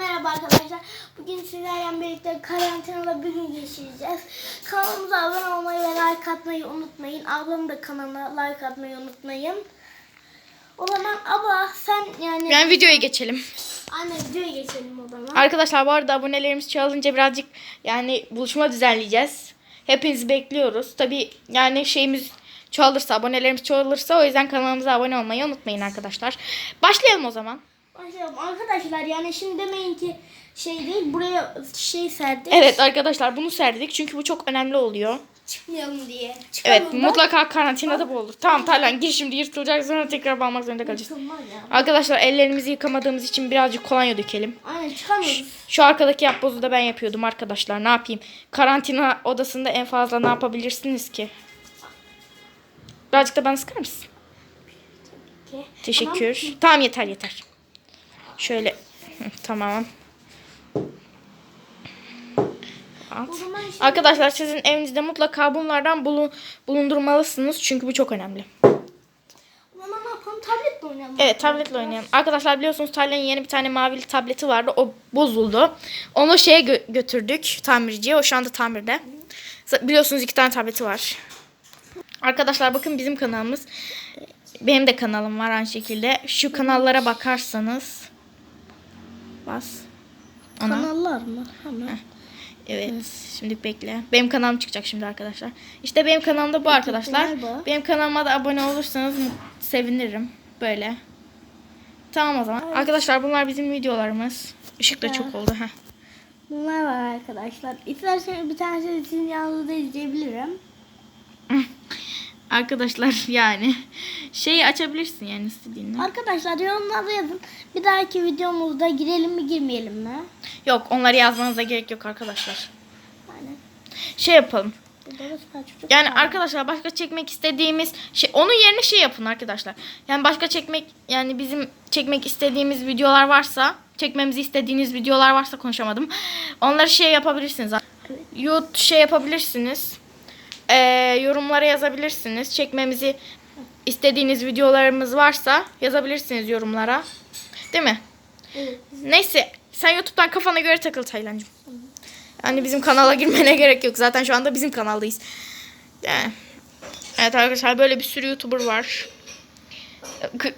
merhaba arkadaşlar. Bugün sizlerle birlikte karantinada bir gün geçireceğiz. Kanalımıza abone olmayı ve like atmayı unutmayın. Ablamın da kanalına like atmayı unutmayın. O zaman abla sen yani... Yani videoya geçelim. Anne videoya geçelim o zaman. Arkadaşlar bu arada abonelerimiz çoğalınca birazcık yani buluşma düzenleyeceğiz. Hepinizi bekliyoruz. Tabi yani şeyimiz çoğalırsa, abonelerimiz çoğalırsa o yüzden kanalımıza abone olmayı unutmayın arkadaşlar. Başlayalım o zaman. Başlayalım. Arkadaşlar yani şimdi demeyin ki şey değil buraya şey serdik. Evet arkadaşlar bunu serdik çünkü bu çok önemli oluyor. Çıkmayalım diye. Çıkalım Evet da. mutlaka karantinada bu olur. Tamam Taylan gir şimdi yırtılacak sonra tekrar bağlamak zorunda kalacağız. Arkadaşlar ellerimizi yıkamadığımız için birazcık kolonya dökelim. Aynen çıkamıyoruz. Şu arkadaki yapbozu da ben yapıyordum arkadaşlar. Ne yapayım? Karantina odasında en fazla ne yapabilirsiniz ki? Birazcık da bana sıkar mısın? Teşekkür. Tamam, yeter yeter. Şöyle. Tamam. At. Arkadaşlar sizin evinizde mutlaka bunlardan bulun, bulundurmalısınız. Çünkü bu çok önemli. O zaman ne yapalım? Tabletle oynayalım. Evet tabletle oynayalım. Arkadaşlar biliyorsunuz Taylan'ın yeni bir tane mavili tableti vardı. O bozuldu. Onu şeye gö- götürdük tamirciye. O şu anda tamirde. Biliyorsunuz iki tane tableti var. Arkadaşlar bakın bizim kanalımız. Benim de kanalım var aynı şekilde. Şu kanallara bakarsanız. Bas. Ona. Kanallar mı? Hemen. Evet. Şimdi bekle. Benim kanalım çıkacak şimdi arkadaşlar. İşte benim kanalımda bu arkadaşlar. Merhaba. Benim kanalıma da abone olursanız sevinirim. Böyle. Tamam o zaman. Arkadaşlar bunlar bizim videolarımız. Işık da Evet. çok oldu. Heh. Bunlar var arkadaşlar. İsterseniz bir tanesini sizin yanınızda izleyebilirim. Arkadaşlar yani şeyi açabilirsin yani istediğini. Arkadaşlar yorumlarda yazın. Bir dahaki videomuzda girelim mi girmeyelim mi? Yok onları yazmanıza gerek yok arkadaşlar. Aynen. Şey yapalım. Yani arkadaşlar başka çekmek istediğimiz şey onun yerine şey yapın arkadaşlar. Yani başka çekmek yani bizim çekmek istediğimiz videolar varsa, çekmemizi istediğiniz videolar varsa konuşamadım. Onları şey yapabilirsiniz. YouTube şey yapabilirsiniz. Ee, yorumlara yazabilirsiniz. Çekmemizi istediğiniz videolarımız varsa yazabilirsiniz yorumlara. Değil mi? Evet. Neyse sen YouTube'dan kafana göre takıl Taylancığım. Yani bizim kanala girmene gerek yok. Zaten şu anda bizim kanaldayız. Yani. Evet arkadaşlar böyle bir sürü YouTuber var.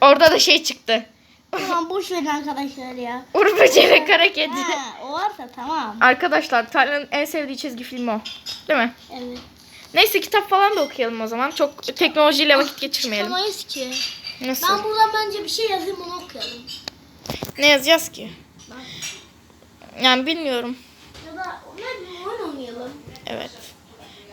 Orada da şey çıktı. Tamam boş verin arkadaşlar ya. Böceği ve Kara Kedi. Ha, o varsa tamam. Arkadaşlar Taylan'ın en sevdiği çizgi film o. Değil mi? Evet. Neyse kitap falan da okuyalım o zaman. Çok teknolojiyle vakit geçirmeyelim. Çıkamayız ki. Nasıl? Ben buradan bence bir şey yazayım onu okuyalım. Ne yazacağız ki? Yani bilmiyorum. Ya da ne oyun oynayalım. Evet.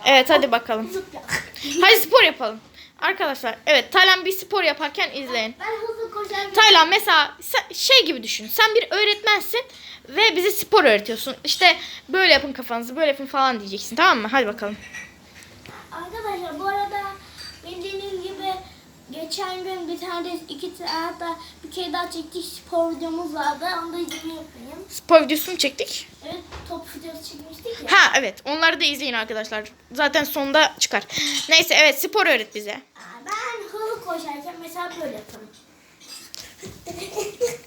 Evet hadi bakalım. Zıpla. Hadi spor yapalım. Arkadaşlar evet Taylan bir spor yaparken izleyin. Ben hızlı koşarım. Taylan mesela sen- şey gibi düşün. Sen bir öğretmensin ve bize spor öğretiyorsun. İşte böyle yapın kafanızı böyle yapın falan diyeceksin tamam mı? Hadi bakalım. Arkadaşlar bu arada bildiğiniz gibi geçen gün bir tane iki hatta bir kere daha çektik spor videomuz vardı. Onu da izlemeyi unutmayın. Spor videosu mu çektik? Evet top videosu çekmiştik ya. Ha evet onları da izleyin arkadaşlar. Zaten sonda çıkar. Neyse evet spor öğret bize. Aa, Ben hızlı koşarken mesela böyle yaparım.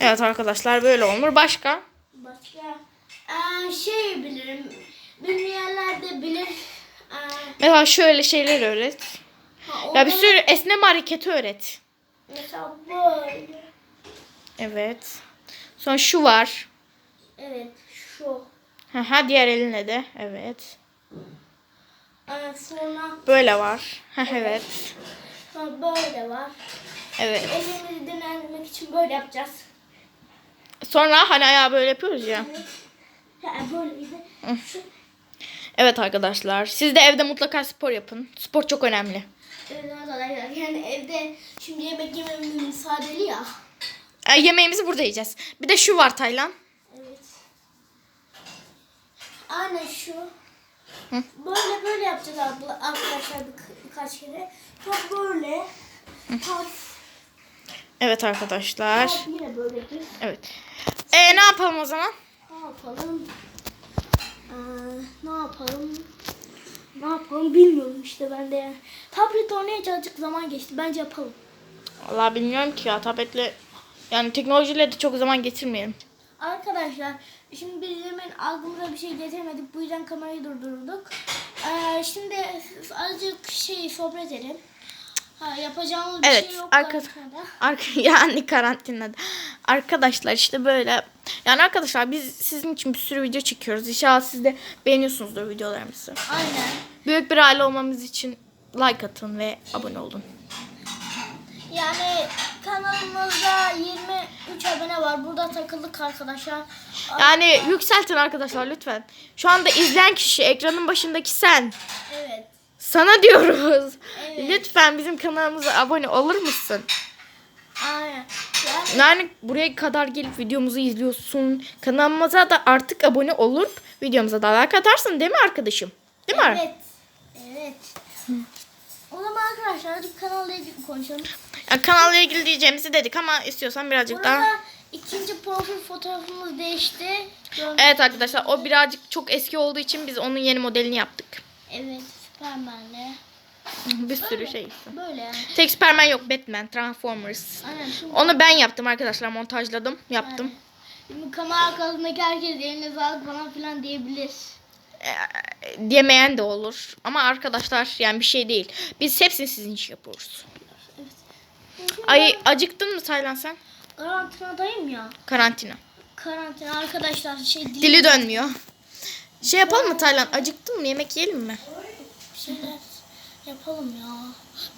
Evet arkadaşlar böyle olur. Başka? Başka Aa, şey bilirim. Bilmeyenler bilir. Mesela şöyle şeyler öğret. ha, Ya bir sürü esneme hareketi öğret. Mesela böyle. Evet. Sonra şu var. Evet şu. Ha diğer eline de. Evet. Aa, sonra Böyle var. Ha evet. sonra böyle var. Evet. Elimizi dinlendirmek için böyle yapacağız. Sonra hani ayağı böyle yapıyoruz ya. Ha, böyleydi. Şu, Evet arkadaşlar. Siz de evde mutlaka spor yapın. Spor çok önemli. evet arkadaşlar yani evde şimdi yemek yememiz müsaadeli ya. E, yemeğimizi burada yiyeceğiz. Bir de şu var Taylan. Evet. Aynen şu. Hı. Böyle böyle yapacağız abla, arkadaşlar bir, birkaç kere. Top böyle. Top, Evet arkadaşlar. top yine böyledir. Evet. E ne yapalım o zaman? Ne yapalım? Ee, ne yapalım? Ne yapalım bilmiyorum işte ben de. yani. Tablet oynayınca azıcık zaman geçti. Bence yapalım. Vallahi bilmiyorum ki ya tabletle yani teknolojiyle de çok zaman geçirmeyelim. Arkadaşlar şimdi biz hemen aklımıza bir şey getirmedik. Bu yüzden kamerayı durdurduk. Ee, şimdi azıcık şey sohbet edelim. Ha, yapacağımız bir Evet, şey yok. arka, karantinada. arka yani karantinada. Arkadaşlar işte böyle. Yani arkadaşlar biz sizin için bir sürü video çekiyoruz. İnşallah siz de beğeniyorsunuzdur videolarımızı. Aynen. Büyük bir aile olmamız için like atın ve abone olun. Yani kanalımızda 23 abone var. Burada takıldık arkadaşlar. Yani yükseltin arkadaşlar lütfen. Şu anda izleyen kişi ekranın başındaki sen. Evet. Sana diyoruz. Evet. Lütfen bizim kanalımıza abone olur musun? Aynen. Yani buraya kadar gelip videomuzu izliyorsun. Kanalımıza da artık abone olup videomuza da like atarsın değil mi arkadaşım? Değil mi? Evet. Evet. O zaman arkadaşlar hadi kanalla ilgili konuşalım. Yani kanalla ilgili diyeceğimizi dedik ama istiyorsan birazcık Burada daha. ikinci profil fotoğrafımız değişti. Gördüğünüz- Evet arkadaşlar o birazcık çok eski olduğu için biz onun yeni modelini yaptık. Evet. Süpermen'le. Bir sürü şey. Böyle yani. Tek Superman yok Batman, Transformers. Aynen. Onu ben yaptım arkadaşlar montajladım yaptım. şimdi kamera arkasındaki herkes eline sağlık falan filan diyebilir. Ee, diyemeyen de olur. Ama arkadaşlar yani bir şey değil. Biz hepsini sizin için yapıyoruz. Ay acıktın mı Taylan sen? Karantinadayım ya. Karantina. Karantina arkadaşlar şey dili Dili dönmüyor. Şey yapalım mı Taylan? Acıktın mı? Yemek yiyelim mi? Yapalım ya.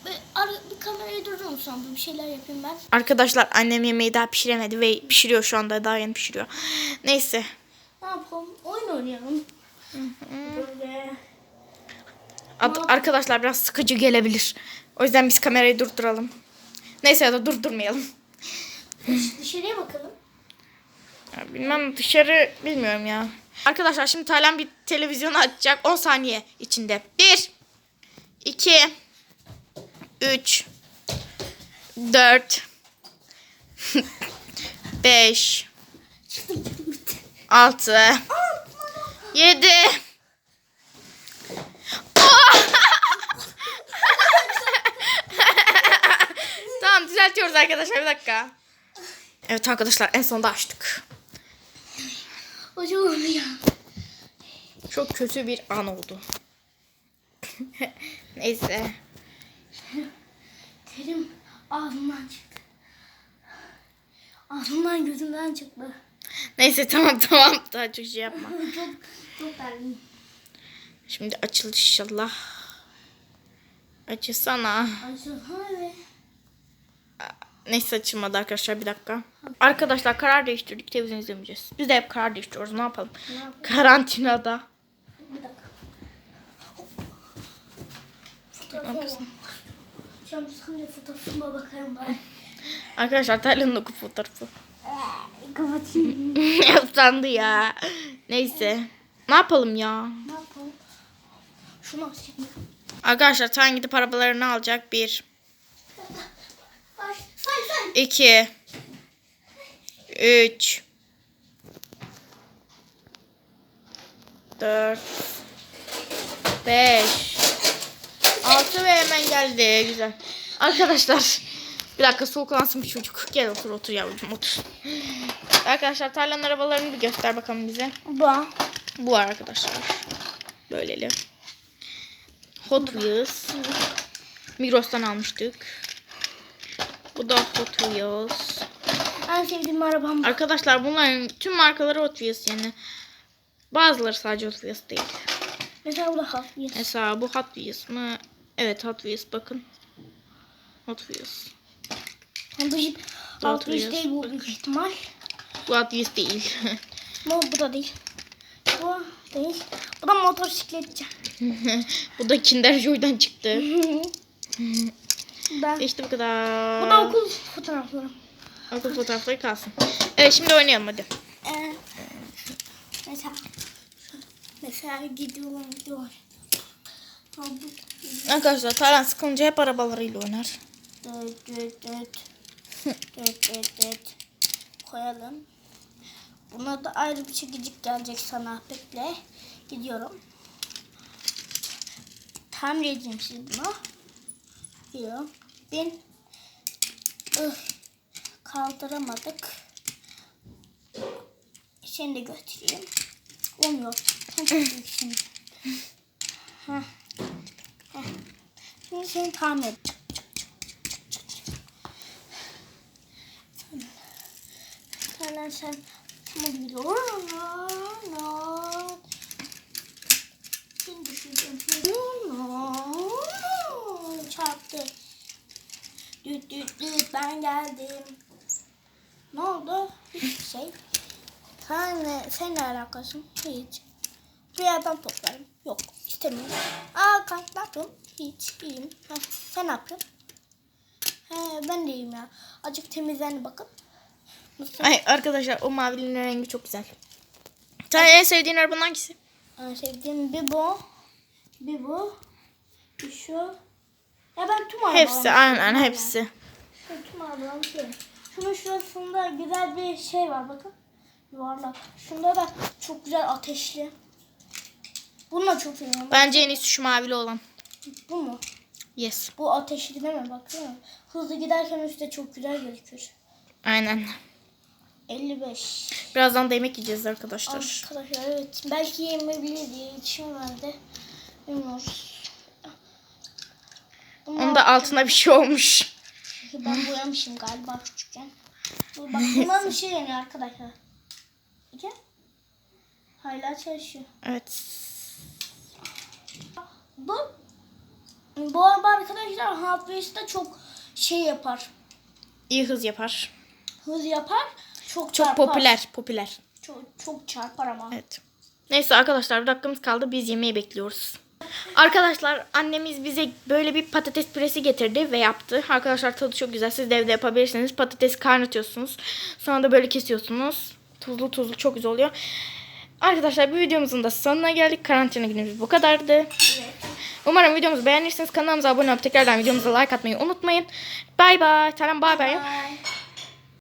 Bir, bir kamerayı durdurur musun? Bir şeyler yapayım ben. Arkadaşlar annem yemeği daha pişiremedi ve pişiriyor şu anda. Daha yeni pişiriyor. Neyse. Ne yapalım? Oyun oynayalım. Böyle. Ad- arkadaşlar biraz sıkıcı gelebilir. O yüzden biz kamerayı durduralım. Neyse ya da durdurmayalım. Dış- Dışarıya bakalım. Ya bilmem dışarı bilmiyorum ya. Arkadaşlar şimdi Taylan bir televizyonu açacak 10 saniye içinde. 1 2 3 4 5 Çıktı gitti bitti. 6 7 Tamam düzeltiyoruz arkadaşlar bir dakika. Evet arkadaşlar en sonunda açtık. Hocam ya. Çok kötü bir an oldu. Neyse. Terim ağzımdan çıktı. Ağzımdan gözümden çıktı. Neyse tamam tamam daha çok şey yapma. çok çok terliyim. Şimdi açılış inşallah. Açılsana. Açılsana be. Neyse açılmadı arkadaşlar bir dakika. Arkadaşlar karar değiştirdik televizyon izlemeyeceğiz. Biz de hep karar değiştiriyoruz ne yapalım. Ne yapayım? Karantinada. Bir dakika. Şu an sıkınca fotoğrafıma bakarım ben. Arkadaşlar Taylan'ın okul fotoğrafı. Kapatayım. Utandı ya. Neyse. Ne yapalım ya? ne yapalım? Şunu açayım. Arkadaşlar Taylan gidip arabalarını alacak. Bir, iki, üç, dört, beş, altı ve hemen geldi. Güzel. Arkadaşlar bir dakika soğuklansın bir çocuk. Gel otur otur yavrucuğum otur. Arkadaşlar Taylan arabalarını bir göster bakalım bize. Bu. Bu var arkadaşlar. Böyleli. Hot Wheels. Migros'tan almıştık. Bu da Hot Wheels. En sevdiğim arabam bu. Arkadaşlar bunların tüm markaları Hot Wheels yani. Bazıları sadece Hot Wheels değil. Mesela bu da Hot Wheels. Mesela bu Hot Wheels mı? Evet Hot Wheels bakın. Hot Wheels. Hot Wheels değil bu büyük ihtimal. Bu Hot Wheels değil. Bu, bu da değil. Bu değil. Bu da motosikletçi. bu da Kinder Joy'dan çıktı. ben. İşte bu kadar. Bu da okul fotoğrafları. Okul fotoğrafları kalsın. Evet şimdi oynayalım hadi. Ee, mesela mesela gidiyorlar gidiyorlar. Arkadaşlar Taylan sıkılınca hep arabalarıyla oynar. Dört, dört, dört. dört, dört, dört. Koyalım. Buna da ayrı bir çekicik gelecek sana. Bekle. Gidiyorum. Tamir edeceğim şimdi bunu. Gidiyorum. Bin. Ih. Kaldıramadık. Seni de götüreyim. Olmuyor. Sen. Heh. Heh. Şimdi seni tamir et. Senden sen biliyorum. Seni düşüreceğim. Çarptı. Düt düt düt ben geldim. Ne oldu? Hiçbir şey. Sen ne, sen ne alakasın? Hiç. Bir yerden toplarım. Yok istemiyorum. Aa kalk ne yapıyorsun? Hiç iyiyim. Heh, sen ne yapıyorsun? He, ben de iyiyim ya. Azıcık temizlendi bakın. Nasıl? Ay arkadaşlar o mavinin rengi çok güzel. Sen en sevdiğin arabanın hangisi? En sevdiğim bir bu. Bir bu. Bir şu. Ya ben tüm arabalarımı Hepsi aynen hepsi. Şu tüm arabalarımı seviyorum. Şunun şurasında güzel bir şey var bakın. Yuvarlak. Şunda da çok güzel ateşli. Bunu da çok seviyorum. Bence en iyisi şu mavili olan. Bu mu? Yes. Bu ateşli değil mi? Baksana. Hızlı giderken üstte çok güzel gözükür. Aynen. 55. Birazdan da yemek yiyeceğiz arkadaşlar. Arkadaşlar evet. Belki yemeyebilir diye içim vardı. Bilmiyoruz. Onun da altına bir şey olmuş. Çünkü ben boyamışım galiba küçükken. Dur bak bundan bir şey yanıyor arkadaşlar. Gel. Hala çalışıyor. Evet. Bu bu araba arkadaşlar Hot Wheels'te çok şey yapar. İyi hız yapar. Hız yapar. Çok Çok çarpar. popüler. Popüler. Çok, çok çarpar ama. Evet. Neyse arkadaşlar bir dakikamız kaldı. Biz yemeği bekliyoruz. Arkadaşlar annemiz bize böyle bir patates püresi getirdi ve yaptı. Arkadaşlar tadı çok güzel. Siz de evde yapabilirsiniz. Patatesi kaynatıyorsunuz. Sonra da böyle kesiyorsunuz. Tuzlu tuzlu çok güzel oluyor. Arkadaşlar bu videomuzun da sonuna geldik. Karantina günümüz bu kadardı. Evet. Umarım videomuzu beğenirsiniz. Kanalımıza abone olup tekrardan videomuza like atmayı unutmayın. Bay bay. Selam bay bay.